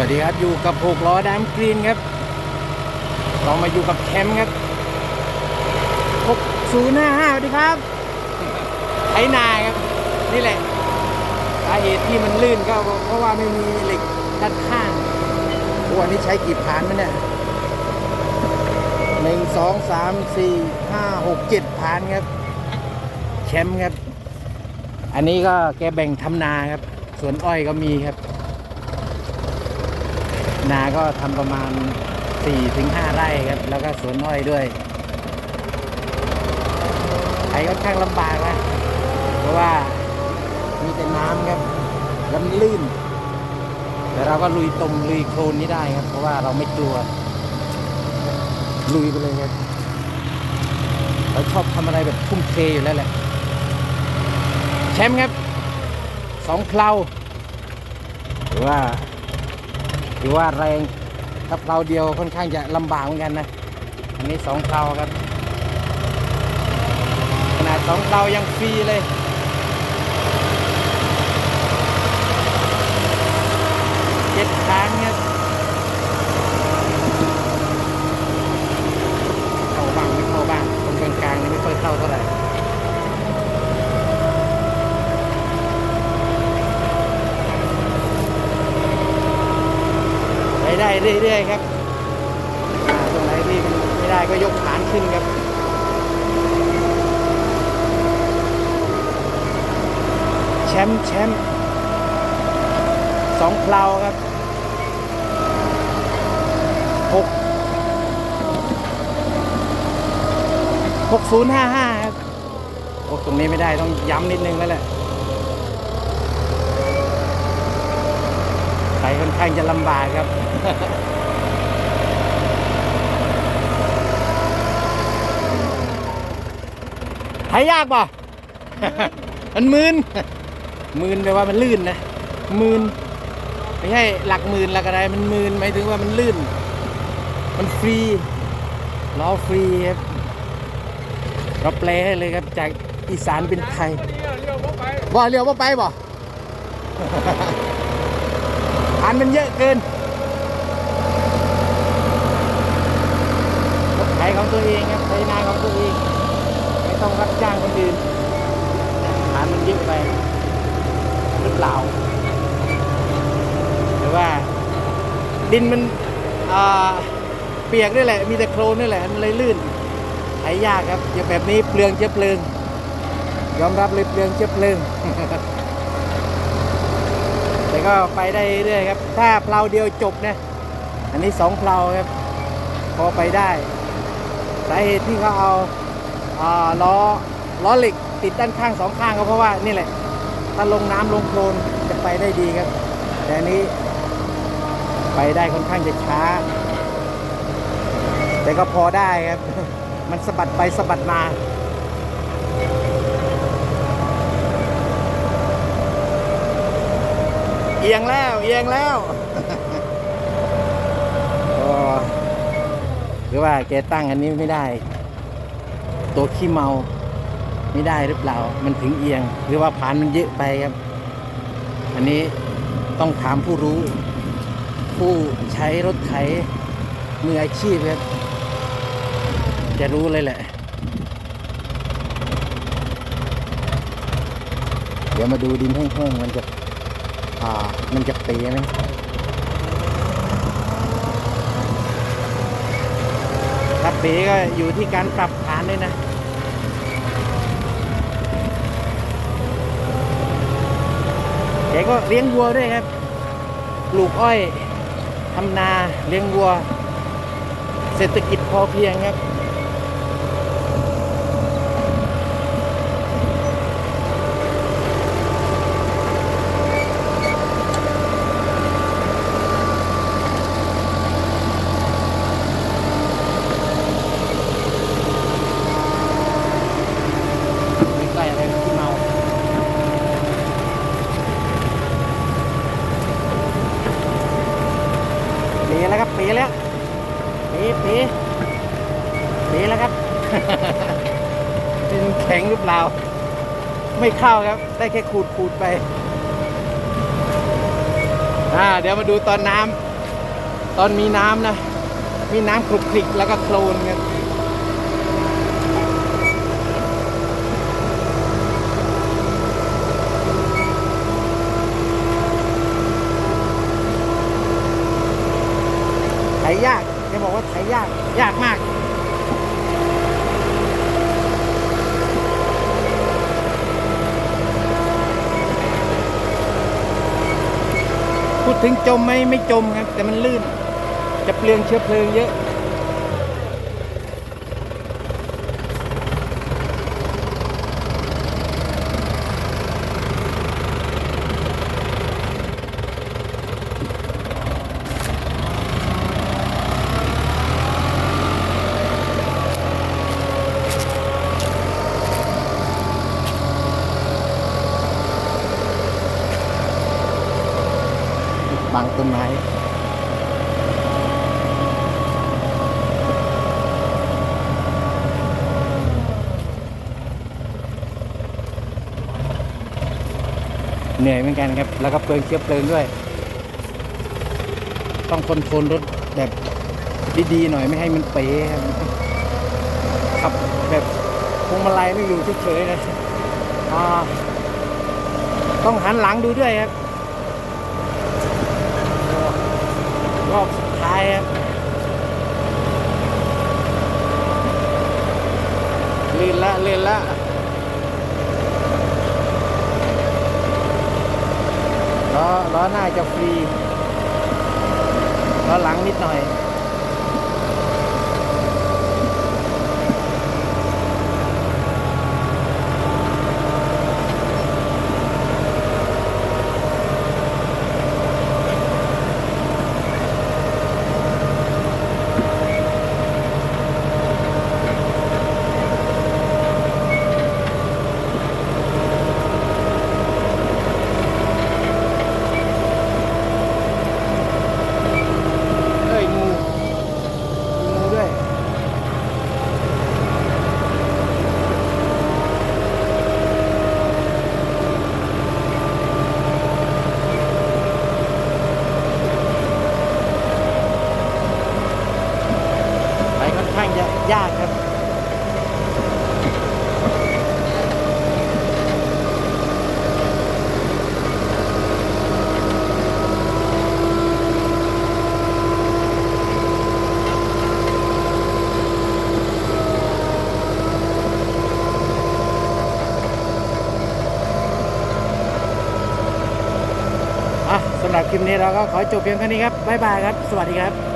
วัสดีครับอยู่กับหกล้อดามกรีนครับเรามาอยู่กับแคมป์ครับ6055สวัสดีครับไถนาครับ นี่แหละสาเหตุที่มันลื่นก็เพราะว่าไม่มีเหล็กด้านข้างโอ้อันนี้ใช้กี่ผานมันเนี่ยหนึ่งสองสามสี่ห้าหกเจ็ดผานครับแชมป์ครับ อันนี้ก็แกแบ่งทำนาครับสวนอ้อยก็มีครับ นาก็ทำประมาณ 4-5 ไร่ครับ แล้วก็สวนอ้อยด้วยไถค่อนข้างลำบากนะเพราะว่ามีแต่น้ำครับแล้วมันลื่น แต่เราก็ลุยตมลุยโคลนนี้ได้ครับ เพราะว่าเราไม่กลัว ลุยไปเลยครับเราชอบทำอะไรแบบทุ่มเทอยู่แล้วแหละแชมป์ครับสองเพลาหรือว่า หรือว่าแรงถ้าเพลาเดียวค่อนข้างจะลำบากเหมือนกันนะ อันนี้สองเพลาครับ ขนาดสองเพลายังฟรีเลย เจ็ดครั้งครับเข้าบ้างไม่เข้าบ้างคนกลางๆนี่ไม่ค่อยเข้าเท่าไหร่ ได้เรื่อยๆครับตรงไหนที่ไม่ได้ก็ยกฐานขึ้นครับแชมป์แชมป์สองเพลาครับหกหกศูนย์ห้าห้าครับโอ้ตรงนี้ไม่ได้ต้องย้ำนิดนึงแล้วแหละ ไป ค่อนข้างจะลำบากครับหายยากป่ะมันมืนมืนแปลว่ามันลื่นนะมืนไม่ใช่หลักหมื่นหลักอะไรมันมืนหมายถึงว่ามันลื่น มันฟรีล้อฟรีครับเราแปลให้เลยครับจากอีสานเป็นไทยบ่เรียวว่าไปบ่ อันมันเยอะเกินรถไถของตัวเองครับไถนาของตัวเอง ไม่ต้องรับจ้างคนอื่นฐานมันเยอะไปหรือเปล่าหรือว่า ดินมันเปียกนี่แหละ มีแต่โคลนนี่แหละมันเลยลื่นไถยากครับ อย่างแบบนี้เปลืองเชื้อเพลิง ยอมรับเลยเปลืองเชื้อเพลิง ก็ไปได้เรื่อยครับ ถ้าเพลาเดียวจบนะอันนี้สองเพลาครับ พอไปได้ สาเหตุที่เขาเอาอ่าล้อล้อเหล็กติดด้านข้างสองข้างก็เพราะว่านี่แหละ ถ้าลงน้ำลงโคลนจะไปได้ดีครับ แต่อันนี้ ไปได้ค่อนข้างจะช้า แต่ก็พอได้ครับ มันสะบัดไปสะบัดมา เอียงแล้วเอียงแล้วก็หรือว่าแกตั้งอันนี้ไม่ได้ ตัวขี้เมาไม่ได้หรือเปล่า มันถึงเอียง หรือว่าผานมันเยอะไปครับ อันนี้ต้องถามผู้รู้ ผู้ใช้รถไถมืออาชีพครับจะรู้เลยแหละ เดี๋ยวมาดูดินแห้งๆมันจะ่ามันจะเป๋ไหมถ้าเป๋ก็อยู่ที่การปรับฐานด้วยนะแกก็เลี้ยงวัวด้วยครับ ปลูกอ้อยทำนาเลี้ยงวัว เศรษฐกิจพอเพียงครับ ไม่ใกล้อะไรที่เมา เปีแล้วครับเปีแล้วเปีเปีเปีแล้วครับดินแข็งหรือเปล่า ไม่เข้าครับ ได้แค่ขูดขูดไปอ่าเดี๋ยวมาดูตอนน้ำตอนมีน้ำนะ มีน้ำคลุกคลิกแล้วก็โคลนกัน บไถยากจะบอกว่าไถยาก ยากมาก พูดถึงจมไหมไม่จมครับ แต่มันลื่น จะเปลืองเชื้อเพลิงเยอะ ต้นไม้เหนื่อยเหมือนกันครับ แล้วก็เปลืองเชื้อเพลิงด้วย ต้องคอนโทรลรถแบบดีๆหน่อยไม่ให้มันเป๋ครับขับแบบพวงมาลัยไม่อยู่เฉยๆนะอ่าต้องหันหลังดูด้วยครับ ร ซ้ายครับลื่นละลื่นละล้อล้อหน้าจะฟรีล้อหลังนิดหน่อย เอ้ยงูมีงูด้วย ไปค่อนข้างจะยากครับสำหรับคลิปนี้เราก็ขอจบเพียงเท่านี้ครับ บ๊ายบายครับ สวัสดีครับ